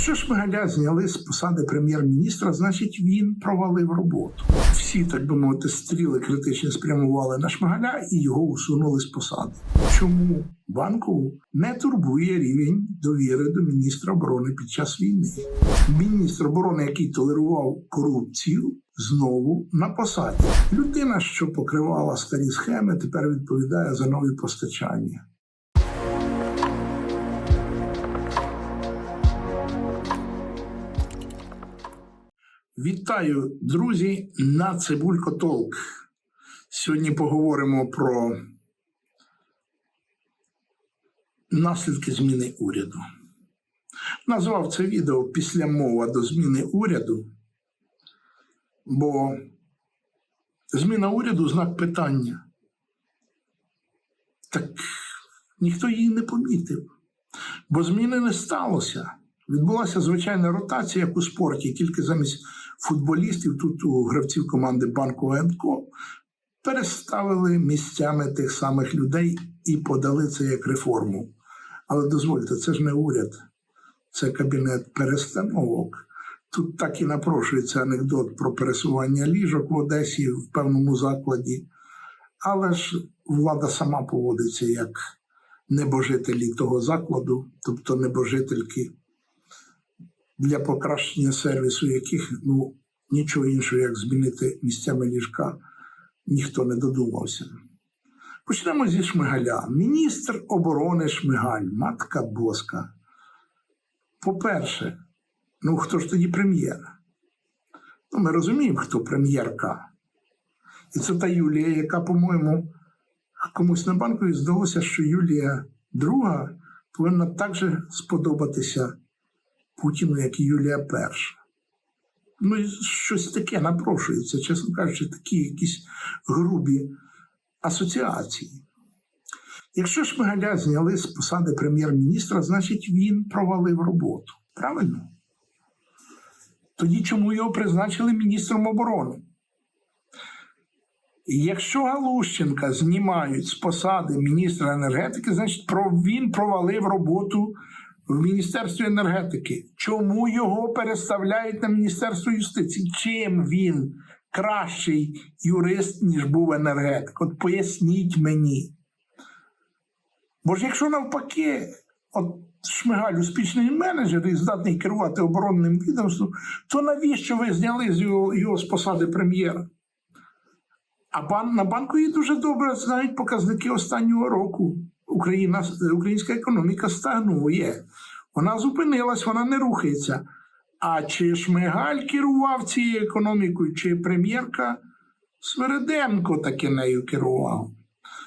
Якщо Шмигаля зняли з посади прем'єр-міністра, значить він провалив роботу. Всі, так би мовити, стріли критично спрямували на Шмигаля і його усунули з посади. Чому банкову не турбує рівень довіри до міністра оборони під час війни? Міністр оборони, який толерував корупцію, знову на посаді. Людина, що покривала старі схеми, тепер відповідає за нові постачання. Вітаю, друзі, на Цибулько Толк. Сьогодні поговоримо про наслідки зміни уряду. Назвав це відео після мова до зміни уряду, бо зміна уряду знак питання. Так ніхто її не помітив, бо зміни не сталося. Відбулася звичайна ротація, як у спорті, тільки замість футболістів, тут у гравців команди Банку АНКО переставили місцями тих самих людей і подали це як реформу. Але дозвольте, це ж не уряд, це кабінет перестановок. Тут так і напрошується анекдот про пересування ліжок в Одесі в певному закладі. Але ж влада сама поводиться як небожителі того закладу, тобто небожительки для покращення сервісу, яких ну нічого іншого, як змінити місцями ліжка, ніхто не додумався. Почнемо зі Шмигаля. Міністр оборони Шмигаль, матка Боска. По-перше, ну хто ж тоді прем'єр? Ну, ми розуміємо, хто прем'єрка. І це та Юлія, яка, по-моєму, комусь на банку здалося, що Юлія друга повинна також сподобатися Путіну, як і Юлія Перша. Ну, і щось таке напрошується, чесно кажучи, такі якісь грубі асоціації. Якщо Шмигаля зняли з посади прем'єр-міністра, значить він провалив роботу. Правильно? Тоді чому його призначили міністром оборони? Якщо Галущенка знімають з посади міністра енергетики, значить він провалив роботу в Міністерстві енергетики. Чому його переставляють на Міністерство юстиції? Чим він кращий юрист, ніж був енергетик? От поясніть мені. Бо ж якщо навпаки, от Шмигаль успішний менеджер і здатний керувати оборонним відомством, то навіщо ви зняли з його, його з посади прем'єра? А бан, на банку її дуже добре знають показники останнього року. Україна, українська економіка стагнує. Вона зупинилась, вона не рухається. А чи Шмигаль керував цією економікою, чи прем'єрка Свереденко таки нею керував?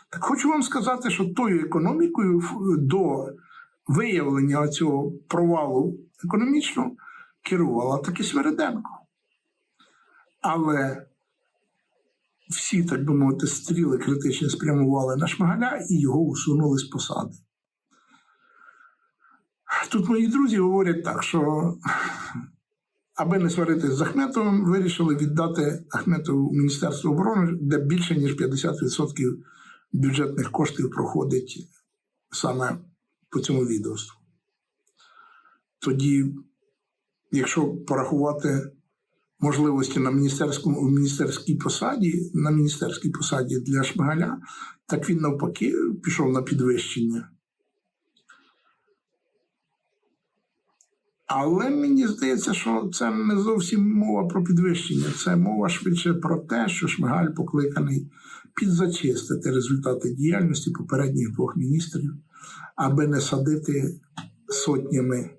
Так хочу вам сказати, що тою економікою до виявлення цього провалу економічного керувала таки Свереденко. Але всі, так би мовити, стріли критично спрямували на Шмигаля і його усунули з посади. Тут мої друзі говорять так, що аби не сваритися з Ахметовим, вирішили віддати Ахметову Міністерство оборони, де більше ніж 50% бюджетних коштів проходить саме по цьому відомству. Тоді, якщо порахувати можливості на міністерському у міністерській посаді, на міністерській посаді для Шмигаля, так він навпаки пішов на підвищення. Але мені здається, що це не зовсім мова про підвищення, це мова швидше про те, що Шмигаль покликаний підзачистити результати діяльності попередніх двох міністрів, аби не садити сотнями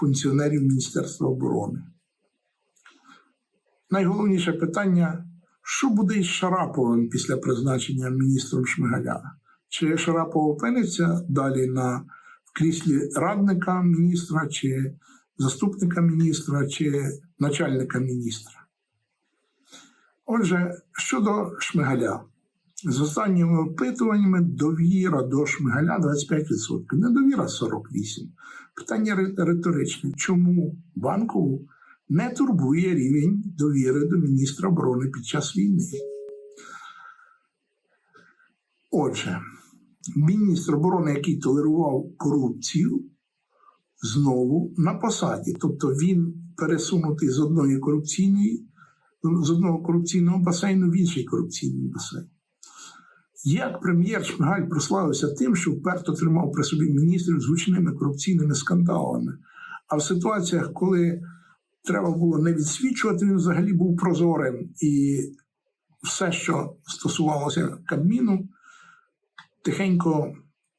функціонерів Міністерства оборони. Найголовніше питання: що буде із Шараповим після призначення міністром Шмигаля? Чи Шарапов опиниться далі на в кріслі радника міністра, чи заступника міністра, чи начальника міністра? Отже, щодо Шмигаля, з останніми опитуваннями довіра до Шмигаля 25%, недовіра 48%. Питання риторичне. Чому банкову не турбує рівень довіри до міністра оборони під час війни? Отже, міністр оборони, який толерував корупцію, знову на посаді. Тобто він пересунутий з одної корупційної, з одного корупційного басейну в інший корупційний басейн. Як прем'єр Шмигаль прославився тим, що вперто тримав при собі міністрів з гучними корупційними скандалами. А в ситуаціях, коли треба було не відсвічувати, він взагалі був прозорим. І все, що стосувалося Кабміну, тихенько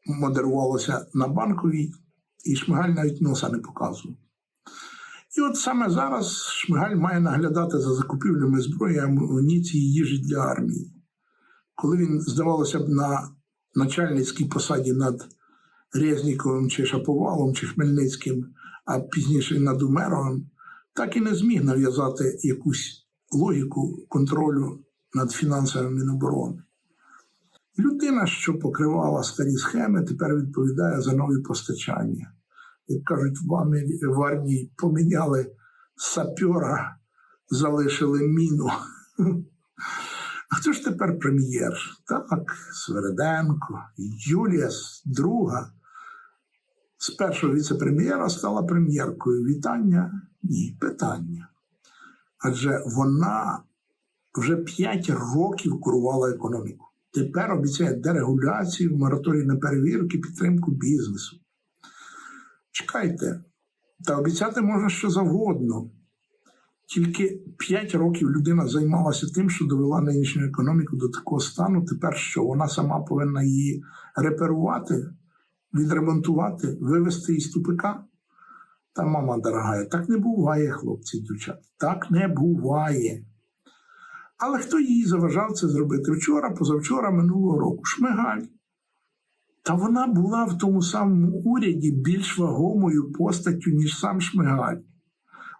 модерувалося на банковій, і Шмигаль навіть носа не показував. І от саме зараз Шмигаль має наглядати за закупівлями зброї, амуніції, їжі для армії. Коли він, здавалося б, на начальницькій посаді над Резніковим чи Шаповалом чи Хмельницьким, а пізніше над Умеровим, так і не зміг нав'язати якусь логіку контролю над фінансами Міноборони. Людина, що покривала старі схеми, тепер відповідає за нові постачання. Як кажуть, в армії, поміняли сапьора, залишили міну. А хто ж тепер прем'єр? Так, Свереденко, Юлія, друга. З першого віце-прем'єра стала прем'єркою. Вітання? Ні, питання. Адже вона вже 5 років курувала економіку. Тепер обіцяє дерегуляцію, мораторій на перевірки, підтримку бізнесу. Чекайте, та обіцяти можна що завгодно. Тільки 5 років людина займалася тим, що довела нинішню економіку до такого стану. Тепер що вона сама повинна її реперувати, відремонтувати, вивести із тупика. Та мама дорога, так не буває, хлопці і дівчата. Так не буває. Але хто їй заважав це зробити вчора, позавчора, минулого року? Шмигаль. Та вона була в тому самому уряді більш вагомою постаттю, ніж сам Шмигаль.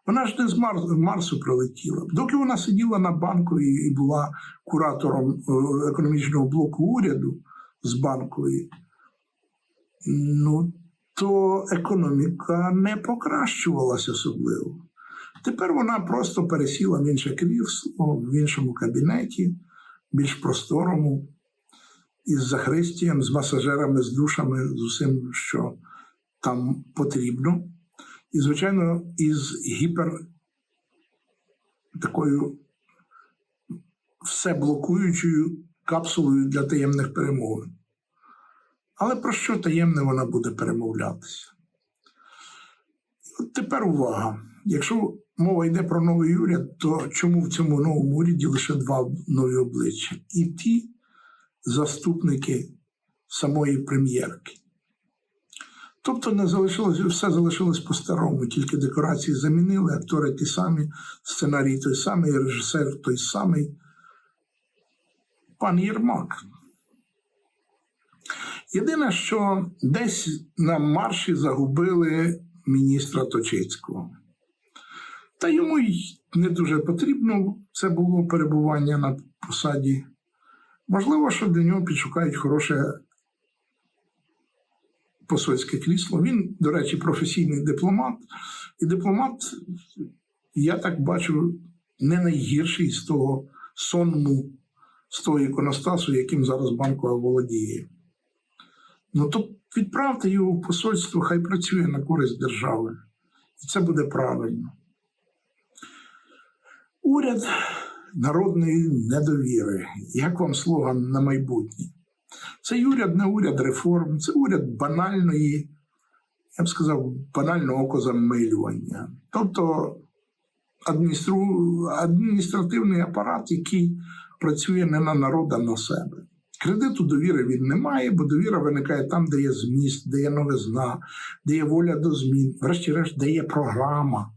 Вона ж не з Марсу, прилетіла. Доки вона сиділа на банку і була куратором е, економічного блоку уряду з банкової, ну, то економіка не покращувалася особливо. Тепер вона просто пересіла в інше крісло, в іншому кабінеті, більш просторому, із захристієм, з масажерами, з душами, з усім, що там потрібно. І, звичайно, із гіпер такою всеблокуючою капсулою для таємних перемовин. Але про що таємне вона буде перемовлятися? От тепер увага. Якщо мова йде про новий уряд, то чому в цьому новому уряді лише два нові обличчя? І ті заступники самої прем'єрки. Тобто не залишилось, все залишилось по-старому, тільки декорації замінили, актори ті самі, сценарій той самий, режисер той самий. Пан Єрмак. Єдине, що десь на марші загубили міністра Точицького. Та йому й не дуже потрібно це було перебування на посаді. Можливо, що для нього підшукають хороше посольське крісло. Він, до речі, професійний дипломат. І дипломат, я так бачу, не найгірший з того сонму, з того іконостасу, яким зараз банкова володіє. Ну то відправте його в посольство, хай працює на користь держави. І це буде правильно. Уряд народної недовіри. Як вам слоган на майбутнє? Цей уряд не уряд реформ, це уряд банальної, я б сказав, банального окозамилювання. Тобто адміністру... адміністративний апарат, який працює не на народ, а на себе. Кредиту довіри він не має, бо довіра виникає там, де є зміст, де є новизна, де є воля до змін, врешті-решт, де є програма.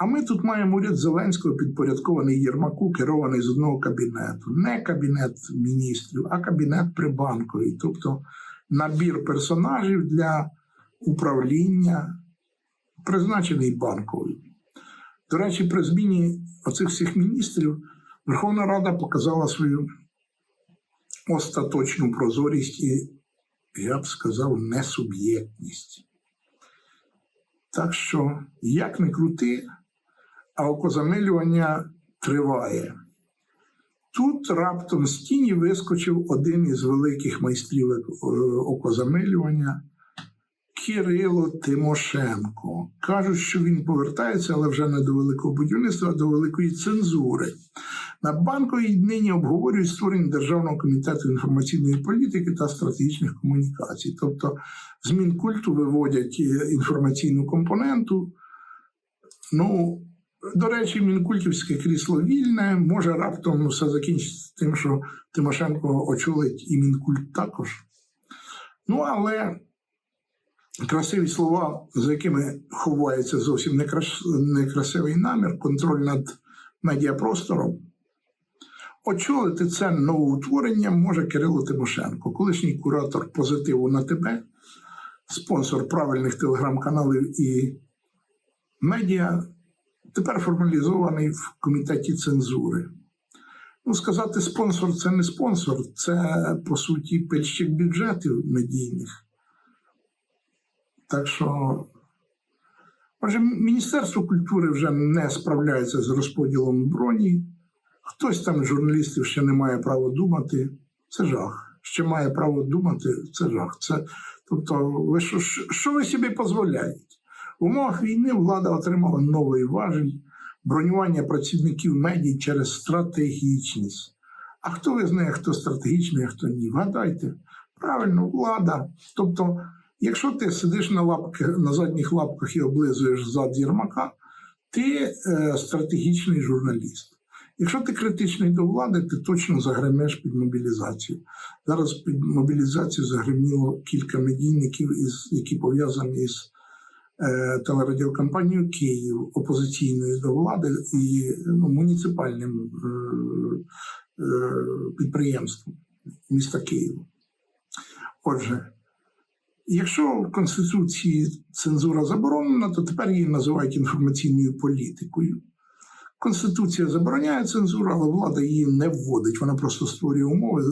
А ми тут маємо уряд Зеленського, підпорядкований Єрмаку, керований з одного кабінету. Не кабінет міністрів, а кабінет прибанковий. Тобто набір персонажів для управління, призначений банковою. До речі, при зміні оцих всіх міністрів Верховна Рада показала свою остаточну прозорість і, я б сказав, несуб'єктність. Так що, як не крути, а окозамилювання триває. Тут раптом з тіні вискочив один із великих майстрів е, окозамилювання Кирило Тимошенко. Кажуть, що він повертається, але вже не до великого будівництва, а до великої цензури. На банковій нині обговорюють створення Державного комітету інформаційної політики та стратегічних комунікацій. Тобто з Мінкульту виводять е, інформаційну компоненту. Ну, до речі, Мінкультівське крісло вільне, може раптом все закінчиться тим, що Тимошенко очолить і Мінкульт також. Ну, але красиві слова, за якими ховається зовсім некрас... некрасивий намір, контроль над медіапростором. Очолити це новоутворення може Кирило Тимошенко, колишній куратор позитиву на тебе, спонсор правильних телеграм-каналів і медіа, тепер формалізований в комітеті цензури. Ну, сказати, спонсор це не спонсор, це по суті пильщик бюджетів медійних. Так що, може, Міністерство культури вже не справляється з розподілом броні. Хтось там з журналістів ще не має права думати. Це жах. Ще має право думати, це жах. Це, тобто, ви що, що ви собі дозволяєте? В умовах війни влада отримала новий важіль бронювання працівників медій через стратегічність. А хто визнає, хто стратегічний, а хто ні? Вгадайте, правильно, влада. Тобто, якщо ти сидиш на лапках, на задніх лапках і облизуєш зад Єрмака, ти е, стратегічний журналіст. Якщо ти критичний до влади, ти точно загремеш під мобілізацію. Зараз під мобілізацію загреміло кілька медійників, із, які пов'язані з е, телерадіокомпанією Київ, опозиційною до влади і ну, муніципальним е, е, підприємством міста Києва. Отже, якщо в Конституції цензура заборонена, то тепер її називають інформаційною політикою. Конституція забороняє цензуру, але влада її не вводить. Вона просто створює умови,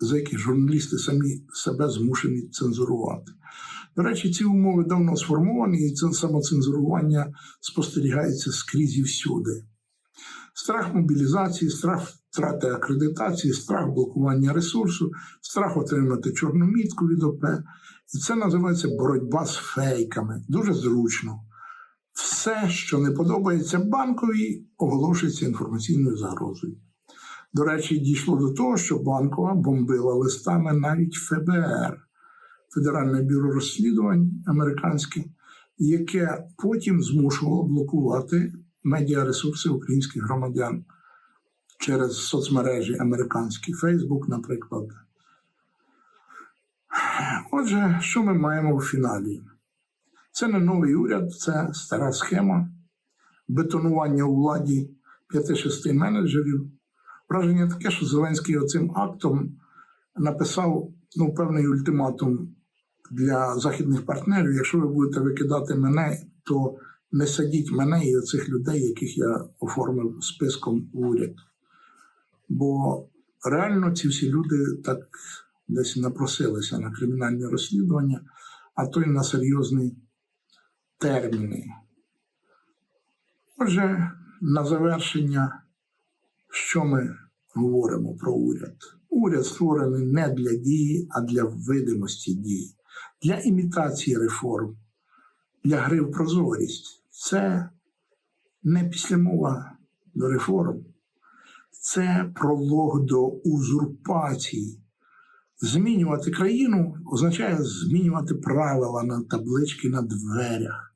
за які журналісти самі себе змушені цензурувати. До речі, ці умови давно сформовані, і це самоцензурування спостерігається скрізь і всюди. Страх мобілізації, страх втрати акредитації, страх блокування ресурсу, страх отримати чорну мітку від ОП. І це називається боротьба з фейками. Дуже зручно. Все, що не подобається банковій, оголошується інформаційною загрозою. До речі, дійшло до того, що банкова бомбила листами навіть ФБР, Федеральне бюро розслідувань американське, яке потім змушувало блокувати медіаресурси українських громадян через соцмережі американські, Фейсбук, наприклад. Отже, що ми маємо в фіналі? Це не новий уряд, це стара схема бетонування у владі 5-6 менеджерів. Враження таке, що Зеленський оцим актом написав ну, певний ультиматум для західних партнерів. Якщо ви будете викидати мене, то не садіть мене і оцих людей, яких я оформив списком в уряд. Бо реально ці всі люди так десь напросилися на кримінальне розслідування, а то й на серйозний терміни. Отже, на завершення, що ми говоримо про уряд? Уряд створений не для дії, а для видимості дії, для імітації реформ, для гри в прозорість. Це не післямова до реформ, це пролог до узурпації. Змінювати країну означає змінювати правила на таблички на дверях.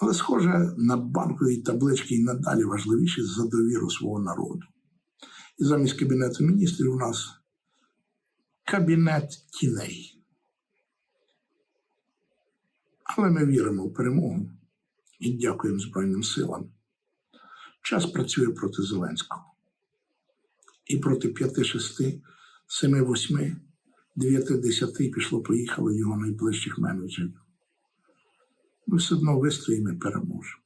Але, схоже, на банковій таблички і надалі важливіші за довіру свого народу. І замість Кабінету міністрів у нас кабінет тіней. Але ми віримо в перемогу і дякуємо Збройним силам. Час працює проти Зеленського і проти 5-6 семи, восьми, дев'яти, десяти пішло, поїхало його найближчих менеджерів. Ми все одно вистоїмо і переможемо.